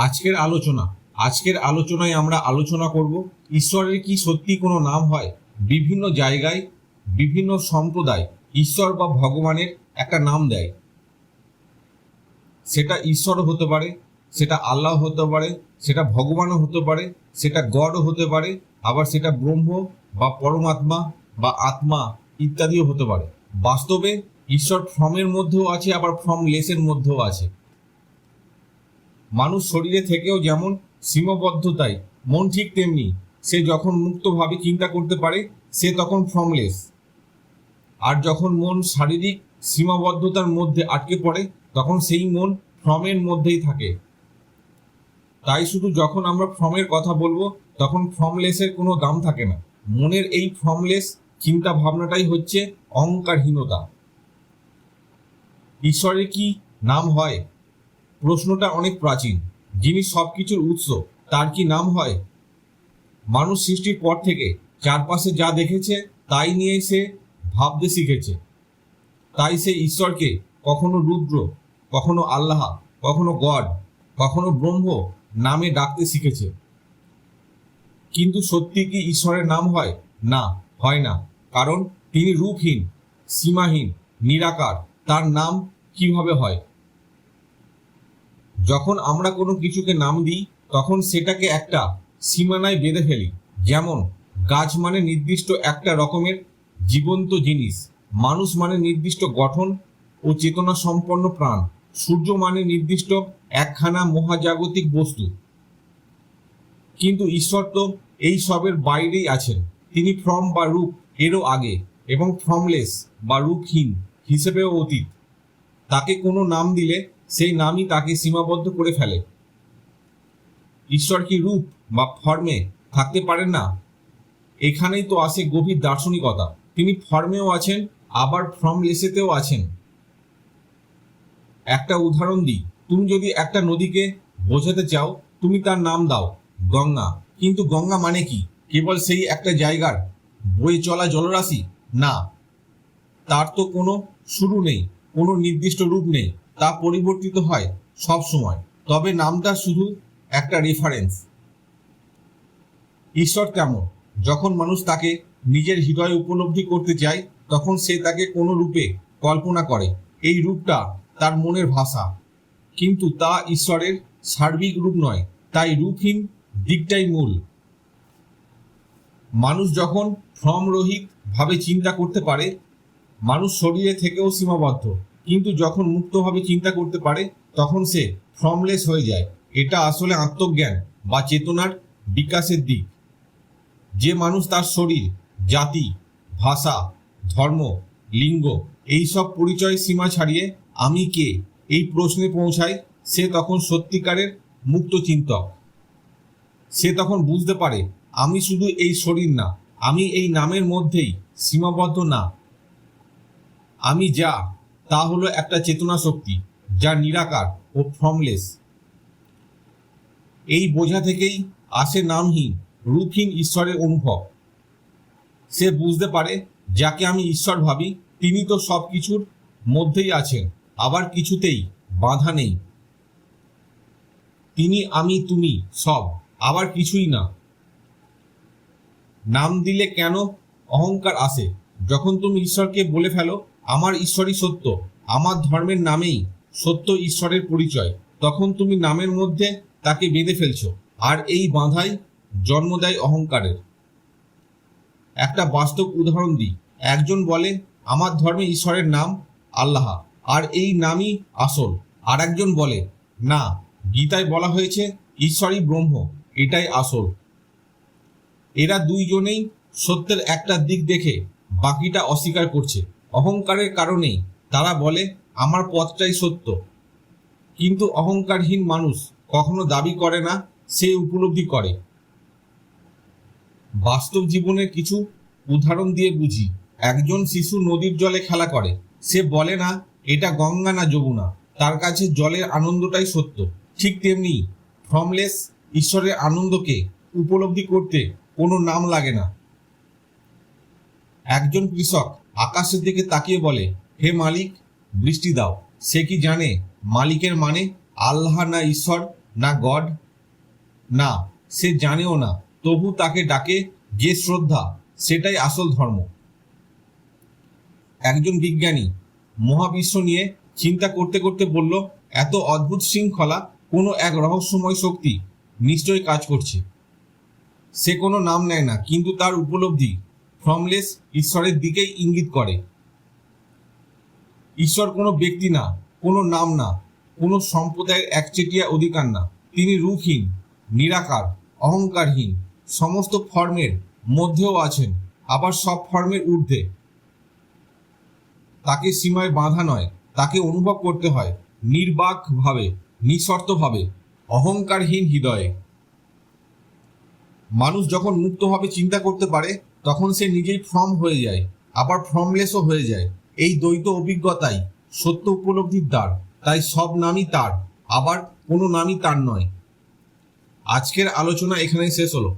আজকের আলোচনা। আজকের আলোচনায় আমরা আলোচনা করব, ঈশ্বরের কি সত্যি কোনো নাম হয়? বিভিন্ন জায়গায়, বিভিন্ন সম্প্রদায় ঈশ্বর বা ভগবানের একটা নাম দেয়। সেটা ঈশ্বর হতে পারে, সেটা আল্লাহ হতে পারে, সেটা ভগবানও হতে পারে, সেটা গডও হতে পারে, আবার সেটা ব্রহ্ম বা পরমাত্মা বা আত্মা ইত্যাদিও হতে পারে। বাস্তবে ঈশ্বর ফর্মের মধ্যেও আছে, আবার ফর্ম লেসের মধ্যেও আছে। মানুষ শরীরে থেকেও যেমন সীমাবদ্ধতায়, মন ঠিক তেমনি, সে যখন মুক্তভাবে চিন্তা করতে পারে, সে তখন ফর্মলেস আর যখন মন শারীরিক সীমাবদ্ধতার মধ্যে আটকে পড়ে, তখন সেই মন ফর্মের মধ্যেই থাকে। তাই শুধু যখন আমরা ফর্মের কথা বলব, তখন ফর্মলেসের কোনো দাম থাকে না। মনের এই ফর্মলেস চিন্তা ভাবনাটাই হচ্ছে অহংকারহীনতা। ঈশ্বরের কি নাম হয়? প্রশ্নটা অনেক প্রাচীন। যিনি সব কিছুর উৎস, তার কি নাম হয়? মানুষ সৃষ্টির পর থেকে চারপাশে যা দেখেছে, তাই নিয়ে সে ভাবতে শিখেছে। তাই সে ঈশ্বরকে কখনো রুদ্র, কখনো আল্লাহ, কখনো গড, কখনো ব্রহ্ম নামে ডাকতে শিখেছে। কিন্তু সত্যি কি ঈশ্বরের নাম হয়? না হয় না। কারণ তিনি রূপহীন, সীমাহীন, নিরাকার। তার নাম কীভাবে হয়? যখন আমরা কোনো কিছুকে নাম দিই, তখন সেটাকে একটা সীমানায় বেঁধে ফেলি। যেমন, গাছ মানে নির্দিষ্ট একটা রকমের জীবন্ত জিনিস। মানুষ মানে নির্দিষ্ট গঠন ও চেতনা সম্পন্ন প্রাণ। সূর্য মানে নির্দিষ্ট একখানা মহাজাগতিক বস্তু। কিন্তু ঈশ্বর তো এই সবের বাইরেই আছেন। তিনি ফর্ম বা রূপ এরও আগে এবং ফর্মলেস বা রূপহীন হিসেবেও অতীত। তাকে কোনো নাম দিলে সেই নামই তাকে সীমাবদ্ধ করে ফেলে। ঈশ্বর কি রূপ বা ফর্মে থাকতে পারেন না? এখানেই তো আসে গভীর দার্শনিকতা। তিনি ফর্মেও আছেন, আবার ফর্মলেসেতেও আছেন। একটা উদাহরণ দিই। তুমি যদি একটা নদীকে বোঝাতে চাও, তুমি তার নাম দাও, গঙ্গা। কিন্তু গঙ্গা মানে কি? কেবল সেই একটা জায়গার বয়ে চলা জলরাশি? না। তার তো কোনো শুরু নেই, কোনো নির্দিষ্ট রূপ নেই। তা পরিবর্তিত হয় সব সময়। তবে নামটা শুধু একটা রেফারেন্স ঈশ্বর কেমন? যখন মানুষ তাকে নিজের হৃদয়ে উপলব্ধি করতে চায়, তখন সে তাকে কোনো রূপে কল্পনা করে। এই রূপটা তার মনের ভাষা। কিন্তু তা ঈশ্বরের সার্বিক রূপ নয়, তাই রূপহীন দিকটাই মূল। মানুষ যখন ফর্মরহিত ভাবে চিন্তা করতে পারে, মানুষ শরীরে থেকেও সীমাবদ্ধ। কিন্তু যখন মুক্তভাবে চিন্তা করতে পারে, তখন সে ফর্মলেস হয়ে যায়। এটা আসলে আত্মজ্ঞান বা চেতনার বিকাশের দিক। যে মানুষ তার শরীর, জাতি, ভাষা, ধর্ম, লিঙ্গ এই সব পরিচয় সীমা ছাড়িয়ে আমি কে এই প্রশ্নে পৌঁছায়, সে তখন সত্যিকারের মুক্ত চিন্তক। সে তখন বুঝতে পারে, আমি শুধু এই শরীর না, আমি এই নামের মধ্যেই সীমাবদ্ধ না। আমি যা তা হলো একটা চেতনা শক্তি, যা নিরাকার ও ফর্মলেস এই বোঝা থেকেই আসে নামহীন, রূপহীন ঈশ্বরের অনুভব। সে বুঝতে পারে, যাকে আমি ঈশ্বর ভাবি, তিনি তো সব কিছুর মধ্যেই আছেন, আবার কিছুতেই বাধা নেই। তিনি আমি, তুমি, সব, আবার কিছুই না। নাম দিলে কেন অহংকার আসে? যখন তুমি ঈশ্বরকে বলে ফেলো আমার ঈশ্বরই সত্য, আমার ধর্মের নামেই সত্য ঈশ্বরের পরিচয়। তখন তুমি নামের মধ্যে তাকে বেঁধে ফেলছ, আর এই বাঁধাই জন্ম দেয় অহংকারের। একটা বাস্তব উদাহরণ দিই। একজন বলে আমার ধর্মে ঈশ্বরের নাম আল্লাহ, আর এই নামই আসল। আর একজন বলে, না, গীতায় বলা হয়েছে, ঈশ্বরই ব্রহ্ম, এটাই আসল। এরা দুইজনেই সত্যের একটা দিক দেখে বাকিটা অস্বীকার করছে। অহংকারের কারণেই তারা বলে, আমার পথটাই সত্য। কিন্তু অহংকারহীন মানুষ কখনো দাবি করে না, সে উপলব্ধি করে। বাস্তব জীবনের কিছু উদাহরণ দিয়ে বুঝি। একজন শিশু নদীর জলে খেলা করে। সে বলে না, এটা গঙ্গা না যমুনা। তার কাছে জলের আনন্দটাই সত্য। ঠিক তেমনি ফর্মলেস ঈশ্বরের আনন্দকে উপলব্ধি করতে কোনো নাম লাগে না। একজন কৃষক আকাশের দিকে তাকিয়ে বলে, হে মালিক, বৃষ্টি দাও। সে কি জানে মালিকের মানে আল্লাহ না ঈশ্বর না গড? না, সে জানেও না। তবু তাকে ডাকে যে শ্রদ্ধা, সেটাই আসল ধর্ম। একজন বিজ্ঞানী মহাবিশ্ব নিয়ে চিন্তা করতে করতে বলল, এত অদ্ভুত শৃঙ্খলা, কোনো এক রহস্যময় শক্তি নিশ্চয়ই কাজ করছে। সে কোনো নাম নেয় না, কিন্তু তার উপলব্ধি ফর্মলেস ঈশ্বরের দিকেই ইঙ্গিত করে। ঈশ্বর কোনো ব্যক্তি না, কোনো নাম না, কোনো সম্প্রদায়ের একচেটিয়া অধিকার না। তিনি রূপহীন, নিরাকার, অহংকারহীন, সমস্ত ফর্মের মধ্যেও আছেন, আবার সব ফর্মের ঊর্ধ্বে। তাকে সীমায় বাঁধা নয়, তাকে অনুভব করতে হয়, নির্বাকভাবে, নিঃশর্তভাবে, অহংকারহীন হৃদয়ে। মানুষ যখন মুক্তভাবে চিন্তা করতে পারে তখন সে নিজেই ফর্ম হয়ে যায়, আবার ফর্মলেসও হয়ে যায়। এই দ্বৈত অভিজ্ঞতাই সত্য উপলব্ধির দ্বার। তাই সব নামই তার, আবার কোনো নামই তার নয়। আজকের আলোচনা এখানেই শেষ হলো।